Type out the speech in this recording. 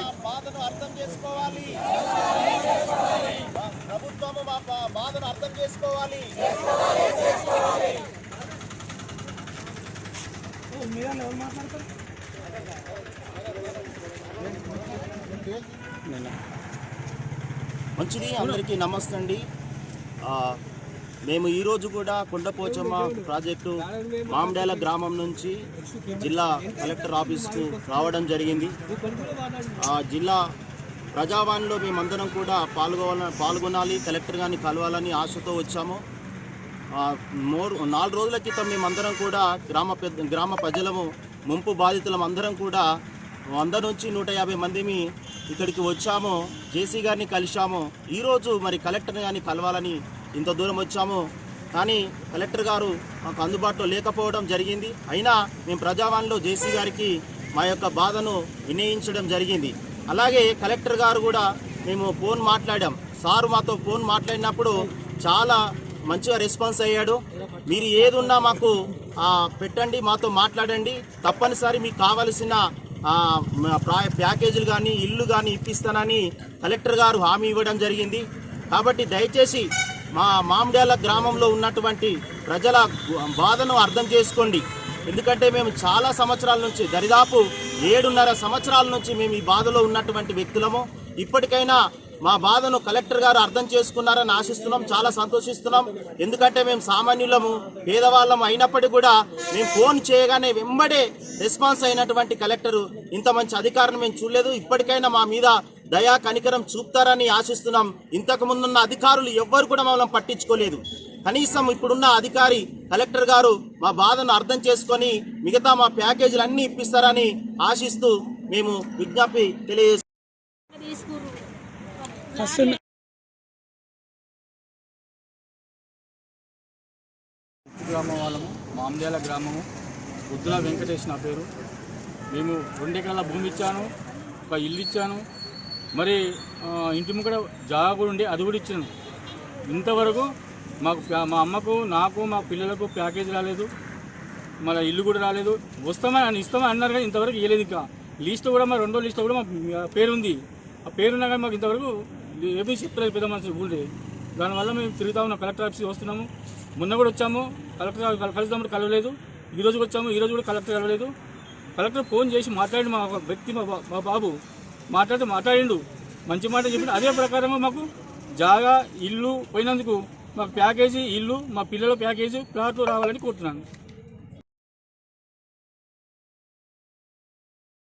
బాధను అర్థం చేసుకోవాలి. ప్రభుత్వము మా బా- బాధను అర్థం చేసుకోవాలి. మంచిది అందరికీ నమస్తే అండి. ఆ, మేము ఈరోజు కూడా కొండపోచమ్మ ప్రాజెక్టు మామిడాల గ్రామం నుంచి జిల్లా కలెక్టర్ ఆఫీస్కు రావడం జరిగింది. ఆ జిల్లా ప్రజావాణిలో మేమందరం కూడా పాల్గొన పాల్గొనాలి కలెక్టర్ గారిని కలవాలని ఆశతో వచ్చాము. మోర్ మూడు నాలుగు రోజుల క్రితం మేమందరం కూడా గ్రామ గ్రామ ప్రజలము ముంపు బాధితులం అందరం కూడా వంద నుంచి నూట యాభై మందిమి ఇక్కడికి వచ్చాము. జేసీ గారిని కలిశాము. ఈరోజు మరి కలెక్టర్ గారిని కలవాలని ఇంత దూరం వచ్చాము. కానీ కలెక్టర్ గారు మాకు అందుబాటులో లేకపోవడం జరిగింది. అయినా మేము ప్రజావాణిలో జేసీ గారికి మా యొక్క బాధను వినయించడం జరిగింది. అలాగే కలెక్టర్ గారు కూడా మేము ఫోన్ మాట్లాడాం. సారు మాతో ఫోన్ మాట్లాడినప్పుడు చాలా మంచిగా రెస్పాన్స్ అయ్యాడు. మీరు ఏదున్నా మాకు పెట్టండి మాతో మాట్లాడండి. తప్పనిసరి మీకు కావలసిన ప్యాకేజీలు కానీ ఇల్లు కానీ ఇప్పిస్తానని కలెక్టర్ గారు హామీ ఇవ్వడం జరిగింది. కాబట్టి దయచేసి మా మామిడాల గ్రామంలో ఉన్నటువంటి ప్రజల బాధను అర్థం చేసుకోండి. ఎందుకంటే మేము చాలా సంవత్సరాల నుంచి దరిదాపు ఏడున్నర సంవత్సరాల నుంచి మేము ఈ బాధలో ఉన్నటువంటి వ్యక్తులము. ఇప్పటికైనా మా బాధను కలెక్టర్ గారు అర్థం చేసుకున్నారని ఆశిస్తున్నాం చాలా సంతోషిస్తున్నాం. ఎందుకంటే మేము సామాన్యులము పేదవాళ్ళం అయినప్పటికీ కూడా మేము ఫోన్ చేయగానే వెంబడే రెస్పాన్స్ అయినటువంటి కలెక్టరు ఇంత మంచి అధికారం మేము చూడలేదు. ఇప్పటికైనా మా మీద దయా కనికరం చూపుతారని ఆశిస్తున్నాం. ఇంతకు ముందున్న అధికారులు ఎవ్వరు కూడా మమ్మల్ని పట్టించుకోలేదు. కనీసం ఇప్పుడున్న అధికారి కలెక్టర్ గారు మా బాధను అర్థం చేసుకొని మిగతా మా ప్యాకేజీలు అన్నీ ఇప్పిస్తారని ఆశిస్తూ మేము విజ్ఞప్తి తెలియజేస్తున్నాం. గ్రామం వాళ్ళము మామదేల గ్రామము. బుద్ధుల వెంకటేష్ నా పేరు. మేము రెండు ఎకరాల భూమి ఇచ్చాను ఒక ఇల్లు ఇచ్చాను. మరి ఇంటి ముంగడ జాగా కూడా ఉండి అది కూడా ఇచ్చాను ఇంతవరకు మాకు మా అమ్మకు నాకు మా పిల్లలకు ప్యాకేజ్ రాలేదు. మన ఇల్లు కూడా రాలేదు. వస్తామని ఇస్తామని అన్నారు కానీ ఇంతవరకు ఇవ్వలేదు ఇంకా. లిస్ట్ కూడా మా రెండో లిస్ట్ కూడా మా పేరు ఉంది ఆ పేరున్నా కానీ మాకు ఇంతవరకు ఏమీ చెప్పలేదు పెద్ద మనిషి ఊళ్ళే. దానివల్ల మేము తిరుగుతా ఉన్నాం కలెక్టర్ ఆఫీస్కి వస్తున్నాము. మొన్న కూడా వచ్చాము కలెక్టర్ కల- కలుద్దామని కలవలేదు. ఈరోజు వచ్చాము ఈరోజు కూడా కలెక్టర్ కలవలేదు. కలెక్టర్ ఫోన్ చేసి మాట్లాడి మా ఒక వ్యక్తి మా బాబు మాట్లాడితే మాట్లాడిండు. మంచి మాట చెప్పిండు అదే ప్రకారము మాకు జాగా ఇల్లు పోయినందుకు మాకు ప్యాకేజీ ఇల్లు మా పిల్లల ప్యాకేజీ ప్లాట్లు రావాలని కోరుతున్నాను.